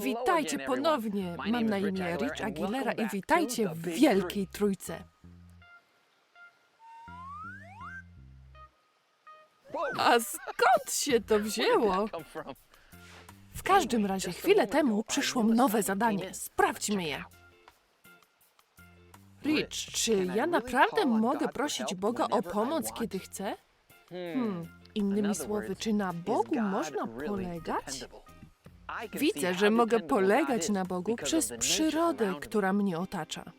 Witajcie ponownie. Mam na imię Rich Aguilera i witajcie w Wielkiej Trójce. A skąd się to wzięło? W każdym razie chwilę temu przyszło nowe zadanie. Sprawdźmy je. Rich, czy ja naprawdę mogę prosić Boga o pomoc, kiedy chcę? Hmm, innymi słowy, czy na Bogu można polegać? Widzę, że mogę polegać na Bogu przez przyrodę, która mnie otacza.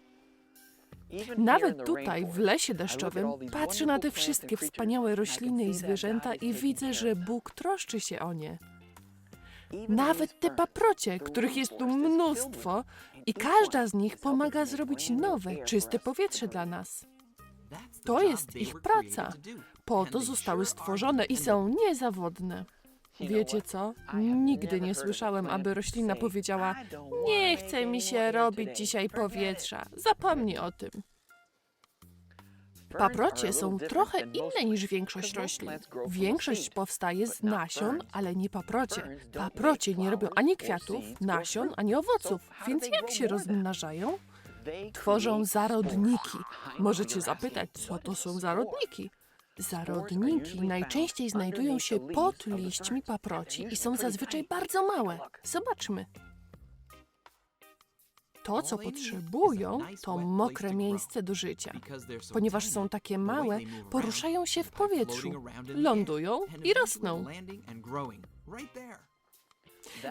Nawet tutaj, w lesie deszczowym, patrzę na te wszystkie wspaniałe rośliny i zwierzęta i widzę, że Bóg troszczy się o nie. Nawet te paprocie, których jest tu mnóstwo, i każda z nich pomaga zrobić nowe, czyste powietrze dla nas. To jest ich praca. Po to zostały stworzone i są niezawodne. Wiecie co? Nigdy nie słyszałem, aby roślina powiedziała: Nie chce mi się robić dzisiaj powietrza. Zapomnij o tym. Paprocie są trochę inne niż większość roślin. Większość powstaje z nasion, ale nie paprocie. Paprocie nie robią ani kwiatów, nasion, ani owoców, więc jak się rozmnażają? Tworzą zarodniki. Możecie zapytać, co to są zarodniki? Zarodniki najczęściej znajdują się pod liśćmi paproci i są zazwyczaj bardzo małe. Zobaczmy. To, co potrzebują, to mokre miejsce do życia. Ponieważ są takie małe, poruszają się w powietrzu, lądują i rosną.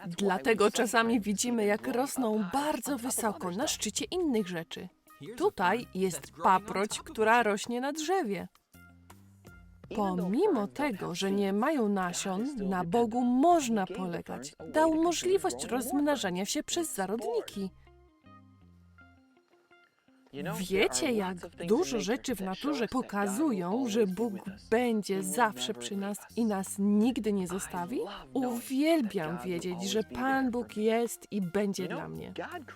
Dlatego czasami widzimy, jak rosną bardzo wysoko na szczycie innych rzeczy. Tutaj jest paproć, która rośnie na drzewie. Pomimo tego, że nie mają nasion, na Bogu można polegać. Dał możliwość rozmnażania się przez zarodniki. Wiecie, jak dużo rzeczy w naturze pokazują, że Bóg będzie zawsze przy nas i nas nigdy nie zostawi? Uwielbiam wiedzieć, że Pan Bóg jest i będzie dla mnie.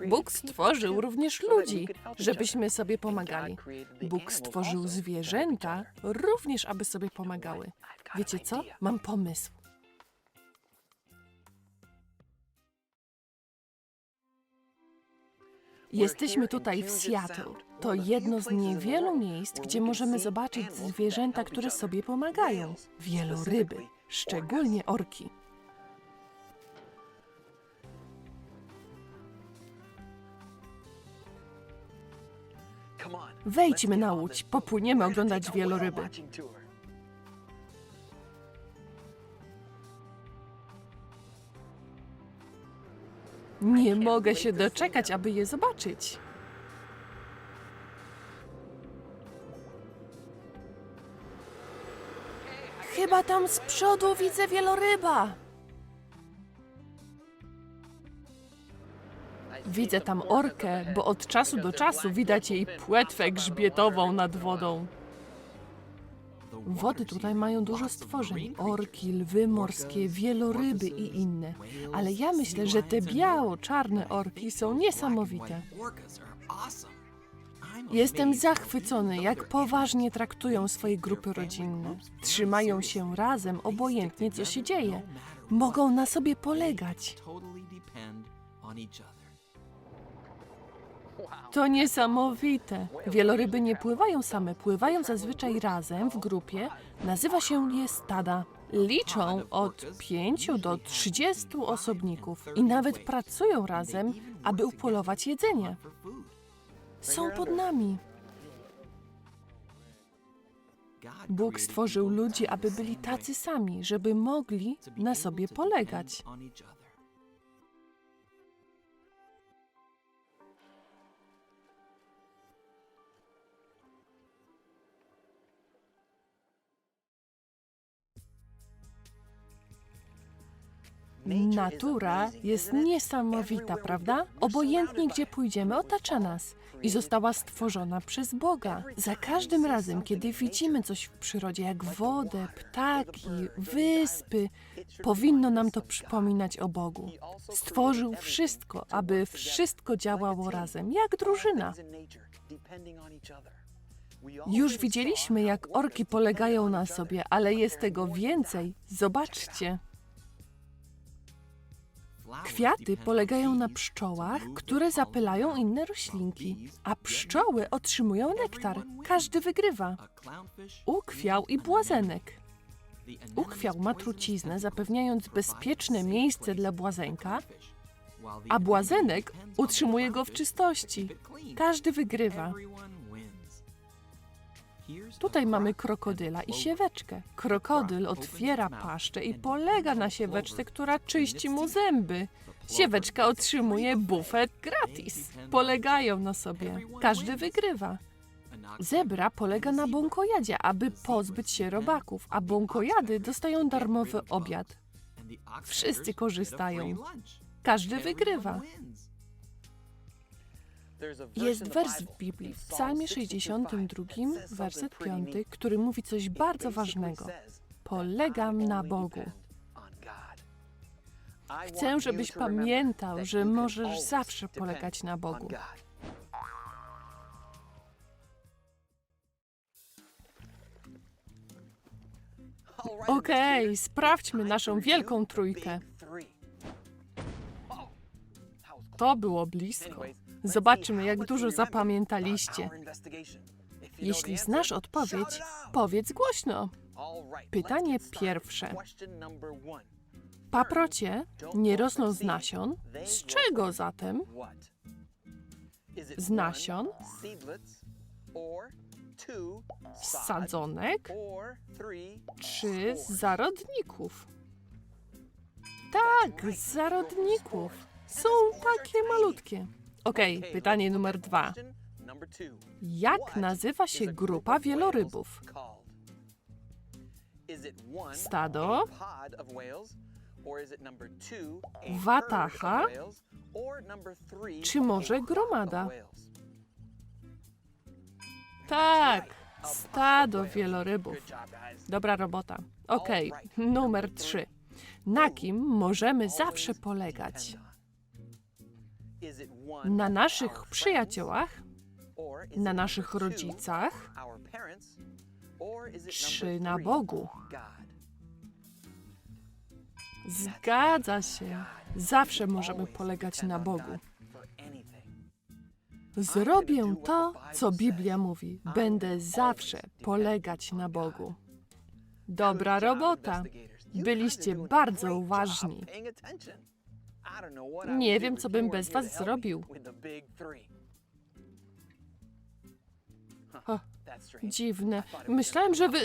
Bóg stworzył również ludzi, żebyśmy sobie pomagali. Bóg stworzył zwierzęta również, aby sobie pomagały. Wiecie co? Mam pomysł. Jesteśmy tutaj w Seattle. To jedno z niewielu miejsc, gdzie możemy zobaczyć zwierzęta, które sobie pomagają. Wieloryby, szczególnie orki. Wejdźmy na łódź, popłyniemy oglądać wieloryby. Nie mogę się doczekać, aby je zobaczyć. Chyba tam z przodu widzę wieloryba. Widzę tam orkę, bo od czasu do czasu widać jej płetwę grzbietową nad wodą. Wody tutaj mają dużo stworzeń. Orki, lwy morskie, wieloryby i inne. Ale ja myślę, że te biało-czarne orki są niesamowite. Jestem zachwycony, jak poważnie traktują swoje grupy rodzinne. Trzymają się razem, obojętnie co się dzieje. Mogą na sobie polegać. To niesamowite. Wieloryby nie pływają same, pływają zazwyczaj razem w grupie. Nazywa się je stada. Liczą od 5 do 30 osobników i nawet pracują razem, aby upolować jedzenie. Są pod nami. Bóg stworzył ludzi, aby byli tacy sami, żeby mogli na sobie polegać. Natura jest niesamowita, prawda? Obojętnie gdzie pójdziemy, otacza nas i została stworzona przez Boga. Za każdym razem, kiedy widzimy coś w przyrodzie, jak wodę, ptaki, wyspy, powinno nam to przypominać o Bogu. Stworzył wszystko, aby wszystko działało razem, jak drużyna. Już widzieliśmy, jak orki polegają na sobie, ale jest tego więcej. Zobaczcie. Kwiaty polegają na pszczołach, które zapylają inne roślinki, a pszczoły otrzymują nektar. Każdy wygrywa. Ukwiał i błazenek. Ukwiał ma truciznę, zapewniając bezpieczne miejsce dla błazenka, a błazenek utrzymuje go w czystości. Każdy wygrywa. Tutaj mamy krokodyla i sieweczkę. Krokodyl otwiera paszczę i polega na sieweczce, która czyści mu zęby. Sieweczka otrzymuje bufet gratis. Polegają na sobie. Każdy wygrywa. Zebra polega na bąkojadzie, aby pozbyć się robaków, a bąkojady dostają darmowy obiad. Wszyscy korzystają. Każdy wygrywa. Jest wers w Biblii, w Psalmie 62, werset 5, który mówi coś bardzo ważnego. Polegam na Bogu. Chcę, żebyś pamiętał, że możesz zawsze polegać na Bogu. Okej, sprawdźmy naszą wielką trójkę. To było blisko. Zobaczmy, jak dużo zapamiętaliście. Jeśli znasz odpowiedź, powiedz głośno. Pytanie pierwsze. Paprocie nie rosną z nasion. Z czego zatem? Z nasion? Z sadzonek czy z zarodników? Tak, z zarodników. Są takie malutkie. Okej, pytanie numer dwa. Jak nazywa się grupa wielorybów? Stado? Wataha? Czy może gromada? Tak, stado wielorybów. Dobra robota. Okej, numer trzy. Na kim możemy zawsze polegać? Na naszych przyjaciołach? Na naszych rodzicach? Czy na Bogu? Zgadza się. Zawsze możemy polegać na Bogu. Zrobię to, co Biblia mówi. Będę zawsze polegać na Bogu. Dobra robota. Byliście bardzo uważni. Nie wiem, co bym bez was zrobił. O, Dziwne. Myślałem, że wy...